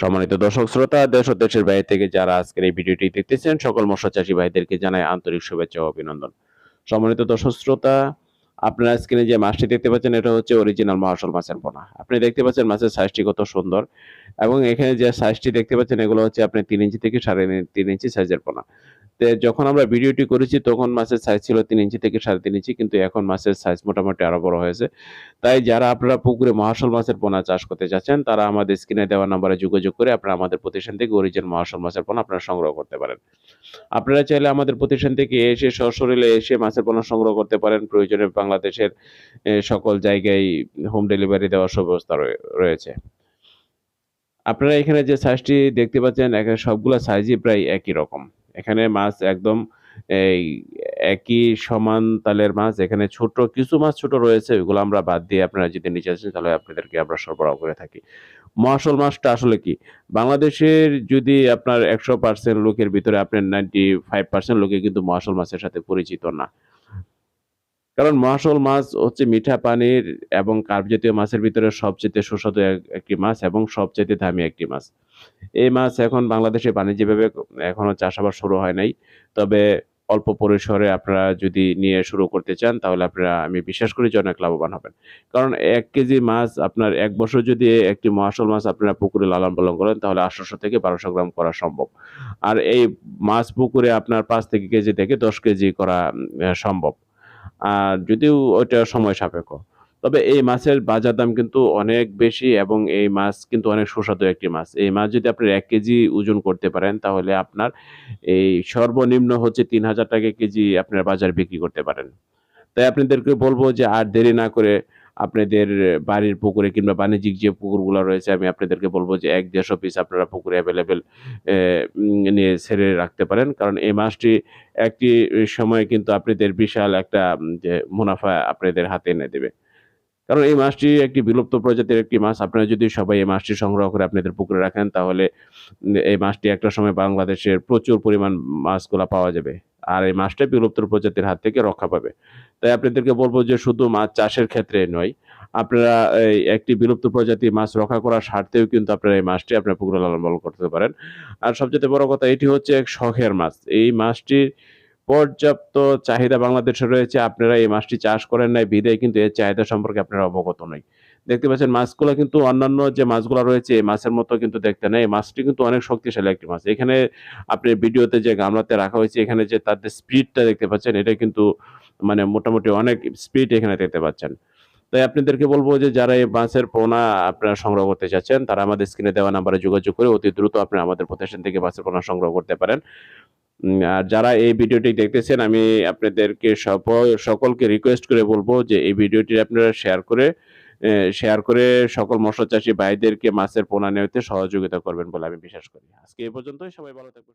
সম্মানিত দর্শক শ্রোতা, দেশ ও দেশের বাইরে থেকে যারা আজকের এই ভিডিওটি দেখতেছেন, সকল মৎস্য চাষী ভাইদেরকে জানাই আন্তরিক শুভেচ্ছা ও অভিনন্দন। সম্মানিত দর্শক শ্রোতা, আপনারা স্ক্রিনে যে মাছটি দেখতে পাচ্ছেন, এটা হচ্ছে অরিজিনাল মহাশল মাছের পোনা। আপনি দেখতে পাচ্ছেন মাছের সাইজটি কত সুন্দর এবং এখানে যে সাইজটি দেখতে পাচ্ছেন, এগুলো হচ্ছে আপনি তিন ইঞ্চি থেকে সাড়ে তিন ইঞ্চি সাইজের পোনা। যখন আমরা ভিডিওটি করেছি, তখন মাছের সাইজ ছিল তিন ইঞ্চি থেকে সাড়ে তিন ইঞ্চি, কিন্তু এখন মাছের সাইজ মোটামুটি আরও বড় হয়েছে। তাই যারা আপনারা পুকুরে মহাশল মাছের পোনা চাষ করতে চাচ্ছেন তারা আমাদের স্ক্রিনে দেওয়া নাম্বারে যোগাযোগ করে আপনারা আমাদের প্রতিষ্ঠান থেকে অরিজিনাল মহাশল মাছের পোনা আপনারা সংগ্রহ করতে পারেন। আপনারা চাইলে আমাদের প্রতিষ্ঠান থেকে এসে সশরীরে এসে মাছের পোনা সংগ্রহ করতে পারেন। প্রয়োজনে বাংলাদেশের সকল জায়গায় হোম ডেলিভারি দেওয়ার সুব্যবস্থা রয়েছে। আপনারা এখানে যে সাইজটি দেখতে পাচ্ছেন সবগুলা সাইজই প্রায় একই রকম। এখানে মাছ একদম এই একই সমান তালের মাছ, এখানে ছোট, কিছু মাছ ছোট রয়েছে, ওইগুলো আমরা বাদ দিয়ে আপনারা যদি নিচে আসেন তাহলে আপনাদেরকে আমরা সরবরাহ করে থাকি। মহাসল মাছটা আসলে কি? বাংলাদেশের যদি আপনার একশো পার্সেন্ট লোকের ভিতরে আপনার নাইনটি ফাইভ পার্সেন্ট লোকে কিন্তু মহাশল মাছের সাথে পরিচিত না। কারণ মহাশল মাছ হচ্ছে মিঠা পানির এবং কার্প জাতীয় মাছের ভিতরে সবচেয়ে সুস্বাদু একটি মাছ এবং সবচেয়ে দামি একটি মাছ। এই মাছ এখন বাংলাদেশে বাণিজ্যিকভাবে এখনও চাষাবাদ শুরু হয় নাই। তবে অল্প পরিসরে আপনারা যদি নিয়ে শুরু করতে চান, তাহলে আপনারা, আমি বিশ্বাস করি যে অনেক লাভবান হবেন। কারণ এক কেজি মাছ আপনার এক বছর যদি একটি মহাশল মাছ আপনারা পুকুরে লালন পালন করেন, তাহলে আঠারোশো থেকে বারোশো গ্রাম করা সম্ভব। আর এই মাছ পুকুরে আপনার পাঁচ থেকে কেজি থেকে দশ কেজি করা সম্ভব। যদিও ওইটা সময় সাপেক্ষ। তবে এই মাছের বাজার দাম কিন্তু অনেক বেশি এবং এই মাছ কিন্তু অনেক সুস্বাদু একটি মাছ। এই মাছ যদি আপনি এক কেজি ওজন করতে পারেন, তাহলে আপনার এই সর্বনিম্ন হচ্ছে তিন হাজার টাকা কেজি আপনার বাজার বিক্রি করতে পারেন। তাই আপনাদেরকে বলব যে আর দেরি না করে আপনাদের বাড়ির পুকুরে কিংবা বাণিজ্যিক যে পুকুরগুলো রয়েছে, আমি আপনাদেরকে বলব যে এক দেড়শো পিস আপনারা পুকুরে অ্যাভেলেবেল নিয়ে ছেড়ে রাখতে পারেন। কারণ এই মাছটি একটি সময় কিন্তু আপনাদের বিশাল একটা যে মুনাফা আপনাদের হাতে এনে দেবে। কারণ এই মাছটি একটি বিলুপ্ত প্রজাতির একটি মাছ। আপনারা যদি সবাই এই মাছটি সংগ্রহ করে আপনাদের পুকুরে রাখেন, তাহলে এই মাছটি একটা সময় বাংলাদেশের প্রচুর পরিমাণ মাছগুলা পাওয়া যাবে। আর এই মাছটা বিলুপ্ত প্রজাতির হাত থেকে রক্ষা পাবে। তাই আপনাদেরকে বলব যে শুধু মাছ চাষের ক্ষেত্রে নয়, আপনারা এই একটি বিলুপ্ত প্রজাতির মাছ রক্ষা করার স্বার্থেও কিন্তু আপনারা এই মাছটি আপনার পুকুরে লালন পালন করতে পারেন। আর সবচেয়ে বড় কথা, এটি হচ্ছে এক শখের মাছ। এই মাছটির পর্যাপ্ত চাহিদা বাংলাদেশে রয়েছে। আপনারা এই মাছটি চাষ করেন নাই, বিদায় কিন্তু এর চাহিদা সম্পর্কে আপনারা অবগত নয় দেখতে পাচ্ছেন, মাছগুলো কিন্তু অন্যান্য যে মাছগুলো রয়েছে, এই মাছের মতো কিন্তু দেখতে নেই। মাছটি কিন্তু অনেক শক্তিশালী একটি মাছ। এখানে আপনি ভিডিওতে যে গামলাতে রাখা হয়েছে, এখানে যে তাদের স্পিডটা দেখতে পাচ্ছেন, এটা কিন্তু মানে মোটামুটি অনেক স্পিড এখানে দেখতে পাচ্ছেন। তাই আপনাদেরকে বলব যে, যারা এই মাছের পোনা আপনারা সংগ্রহ করতে চাচ্ছেন, তারা আমাদের স্ক্রিনে দেওয়া নাম্বারে যোগাযোগ করে অতি দ্রুত আপনারা আমাদের প্রতিষ্ঠান থেকে মাছের পোনা সংগ্রহ করতে পারেন। আর যারা এই ভিডিওটি দেখতেছেন, আমি আপনাদেরকে সব সকলকে রিকোয়েস্ট করে বলব যে এই ভিডিওটি আপনারা শেয়ার করে শেয়ার করে সকল মৎস্য চাষী ভাইদেরকে মাছের পোনা নেওয়াতে সহযোগিতা করবেন বলে আমি বিশ্বাস করি। আজকে এই পর্যন্তই, সবাই ভালো থাকবেন।